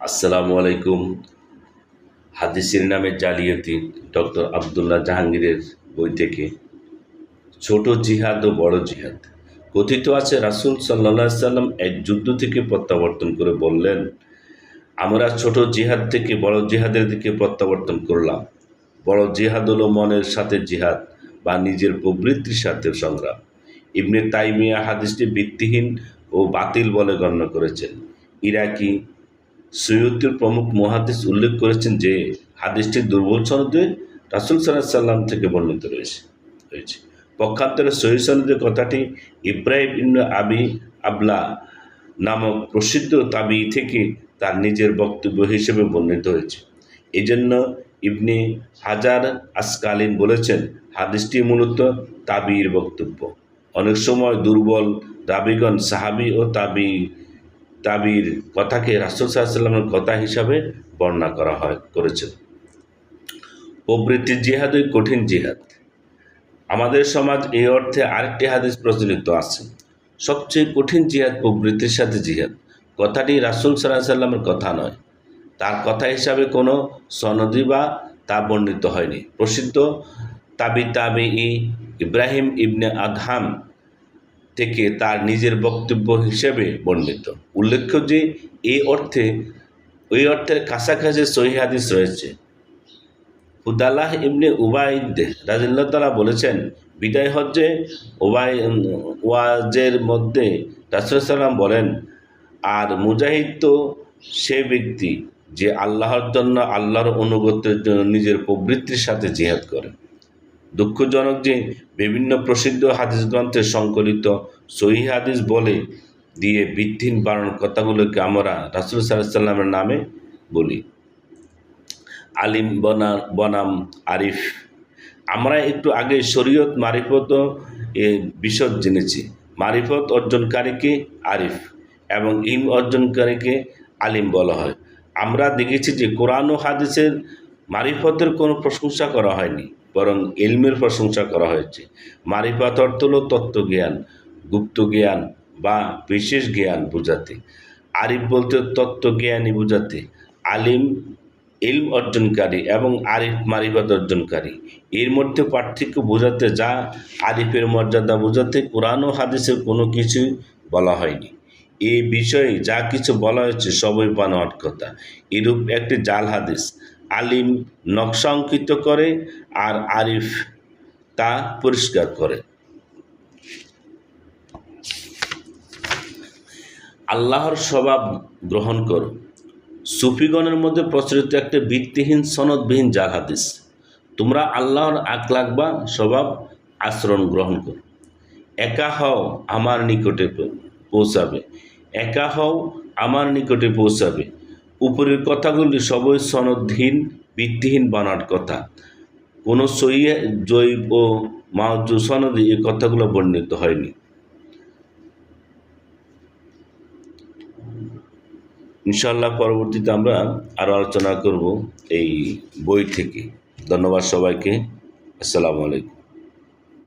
আসসালামু আলাইকুম। হাদিসের নামে জালিয়াতি ডক্টর আবদুল্লাহ জাহাঙ্গীরের বই থেকে। ছোট জিহাদ ও বড় জিহাদ। কথিত আছে, রাসুল সাল্লা সাল্লাম এক যুদ্ধ থেকে প্রত্যাবর্তন করে বললেন, আমরা ছোট জিহাদ থেকে বড় জিহাদের দিকে প্রত্যাবর্তন করলাম। বড় জিহাদ হলো মনের সাথে জিহাদ বা নিজের প্রবৃত্তির সাথে সংগ্রাম। ইবনে তাইমিয়া হাদিসটি ভিত্তিহীন ও বাতিল বলে গণ্য করেছেন। ইরাকি সৈয়দুল প্রমুখ মহাদিস উল্লেখ করেছেন যে, হাদিসটি দুর্বল সনদে রাসুল সাল্লাহ সাল্লাম থেকে বর্ণিত রয়েছে রয়েছে। পক্ষান্তরে সহি সনদের কথাটি ইব্রাহিম ইবনে আবি আবলা নামক প্রসিদ্ধ তাবি থেকে তার নিজের বক্তব্য হিসেবে বর্ণিত হয়েছে। এই জন্য ইবনে হাজার আসকালীন বলেছেন, হাদিসটি মূলত তাবির বক্তব্য। অনেক সময় দুর্বল রাবিগণ সাহাবি ও তাবি তাবির কথাকে রাসুল সাল্লামের কথা হিসাবে বর্ণনা করা হয়, করেছেন। প্রবৃত্তির জিহাদ ওই কঠিন জিহাদ। আমাদের সমাজ এই অর্থে আরেকটি হাদিস প্রচলিত আছে। সবচেয়ে কঠিন জিহাদ প্রবৃত্তির সাথে জিহাদ। কথাটি রাসুল সাল্লাহ সাল্লামের কথা নয়। তার কথা হিসাবে কোনো সনদি বা তা বর্ণিত হয়নি। প্রসিদ্ধ তাবি তাবি ই ইব্রাহিম ইবনে আদহাম থেকে তার নিজের বক্তব্য হিসেবে বর্ণিত। উল্লেখ্য যে এই অর্থে ওই অর্থের কাছাকাছি সহি হাদিস রয়েছে। উদাল্লাহ ইবনে উবাইদ রাজিল্লাহ তালা বলেছেন, বিদায় হজ্জে ওবাই ওয়াজের মধ্যে রাসুল সাল্লাম বলেন, আর মুজাহিদ তো সে ব্যক্তি যে আল্লাহর জন্য আল্লাহর অনুগতের জন্য নিজের প্রবৃত্তির সাথে জিহাদ করে। দুঃখজনক যে বিভিন্ন প্রসিদ্ধ হাদিস গ্রন্থে সংকলিত সহি হাদিস বলে দিয়ে ভিত্তিহীন বারণ কথাগুলোকে আমরা রাসুল সাল্লামের নামে বলি। আলিম বনা, বনাম, আরিফ। আমরা একটু আগে শরীয়ত মারিফত বিশদ জেনেছি। মারিফত অর্জনকারীকে আরিফ এবং ইম অর্জনকারীকে আলিম বলা হয়। আমরা দেখেছি যে কোরআন ও হাদিসের মারিফতের কোনো প্রশংসা করা হয়নি। বরং ইলমের প্রশংসা করা হয়েছে। মারিফত অর্থ হল তত্ত্বজ্ঞান গুপ্ত জ্ঞান বা বিশেষ জ্ঞান বোঝাতে। আরিফ বলতে তত্ত্বজ্ঞানী বোঝাতে। আলিম ইলম অর্জনকারী এবং আরিফ মারিফাত অর্জনকারী। এর মধ্যে পার্থক্য বোঝাতে যা আরিফের মর্যাদা বোঝাতে কোরআন ও হাদিসের কোনো কিছুই বলা হয়নি। এই বিষয়ে যা কিছু বলা হয়েছে সবই বানোয়াট কথা। এরূপ একটি জাল হাদিস। আলিম নকশা অঙ্কিত করে আর আরিফ তা পরিষ্কার করে। আল্লাহর স্বভাব গ্রহণ করো। সুফিগণের মধ্যে প্রচলিত একটা ভিত্তিহীন সনদবিহীন জাল হাদিস। তোমরা আল্লাহর আকলাক বা স্বভাব আচরণ গ্রহণ করো। একা হও, আমার নিকটে পৌঁছাবে। একা হও, আমার নিকটে পৌঁছাবে। উপরের কথাগুলি সবই সনদহীন, ভিত্তিহীন বানার কথা। কোনো সই জৈব ও মাহজু সনদে এই কথাগুলো বর্ণিত হয়নি। ইনশাল্লাহ পরবর্তীতে আমরা আরও আলোচনা করব এই বই থেকে। ধন্যবাদ সবাইকে। আসসালামু আলাইকুম।